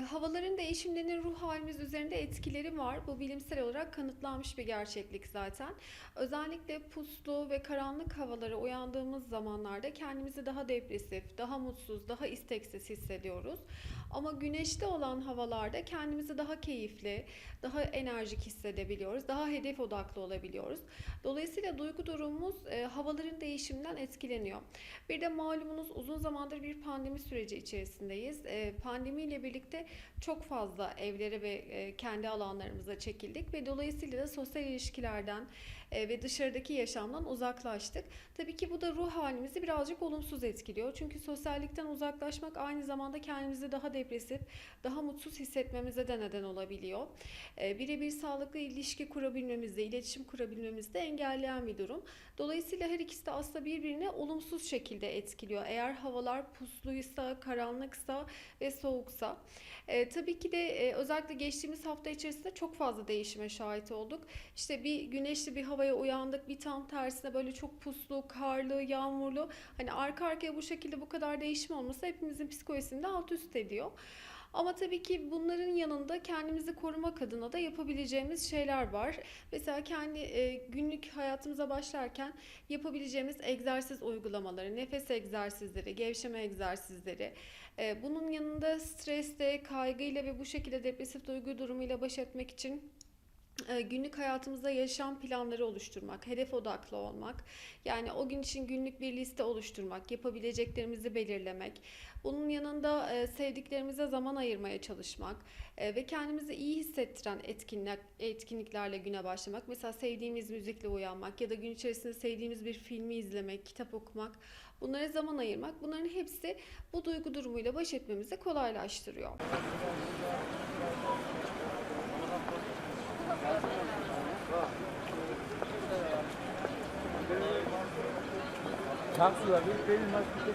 havaların değişimlerinin ruh halimiz üzerinde etkileri var. Bu bilimsel olarak kanıtlanmış bir gerçeklik zaten. Özellikle puslu ve karanlık havalara uyandığımız zamanlarda kendimizi daha depresif, daha mutsuz, daha isteksiz hissediyoruz. Ama güneşte olan havalarda kendimizi daha keyifli, daha enerjik hissedebiliyoruz, daha hedef odaklı olabiliyoruz. Dolayısıyla duygu durumumuz e, havaların değişiminden etkileniyor. Bir de malumunuz uzun zamandır bir pandemi süreci içerisindeyiz. E, pandemiyle birlikte çok fazla evlere ve e, kendi alanlarımıza çekildik ve dolayısıyla da sosyal ilişkilerden ve dışarıdaki yaşamdan uzaklaştık. Tabii ki bu da ruh halimizi birazcık olumsuz etkiliyor. Çünkü sosyallikten uzaklaşmak aynı zamanda kendimizi daha depresif, daha mutsuz hissetmemize de neden olabiliyor. E, Birebir sağlıklı ilişki kurabilmemizde, iletişim kurabilmemizde engelleyen bir durum. Dolayısıyla her ikisi de aslında birbirine olumsuz şekilde etkiliyor. Eğer havalar pusluysa, karanlıksa ve soğuksa. E, tabii ki de e, özellikle geçtiğimiz hafta içerisinde çok fazla değişime şahit olduk. İşte bir güneşli bir havaya uyandık, bir tam tersine böyle çok puslu, karlı, yağmurlu. Hani arka arkaya bu şekilde bu kadar değişim olması hepimizin psikolojisini de alt üst ediyor. Ama tabii ki bunların yanında kendimizi korumak adına da yapabileceğimiz şeyler var. Mesela kendi e, günlük hayatımıza başlarken yapabileceğimiz egzersiz uygulamaları, nefes egzersizleri, gevşeme egzersizleri. E, bunun yanında stresle, kaygıyla ve bu şekilde depresif duygu durumuyla baş etmek için günlük hayatımızda yaşam planları oluşturmak, hedef odaklı olmak, yani o gün için günlük bir liste oluşturmak, yapabileceklerimizi belirlemek, bunun yanında e, sevdiklerimize zaman ayırmaya çalışmak e, ve kendimizi iyi hissettiren etkinlik, etkinliklerle güne başlamak. Mesela sevdiğimiz müzikle uyanmak ya da gün içerisinde sevdiğimiz bir filmi izlemek, kitap okumak, bunlara zaman ayırmak. Bunların hepsi bu duygu durumuyla baş etmemizi kolaylaştırıyor. Kannst du da mitbilden, was du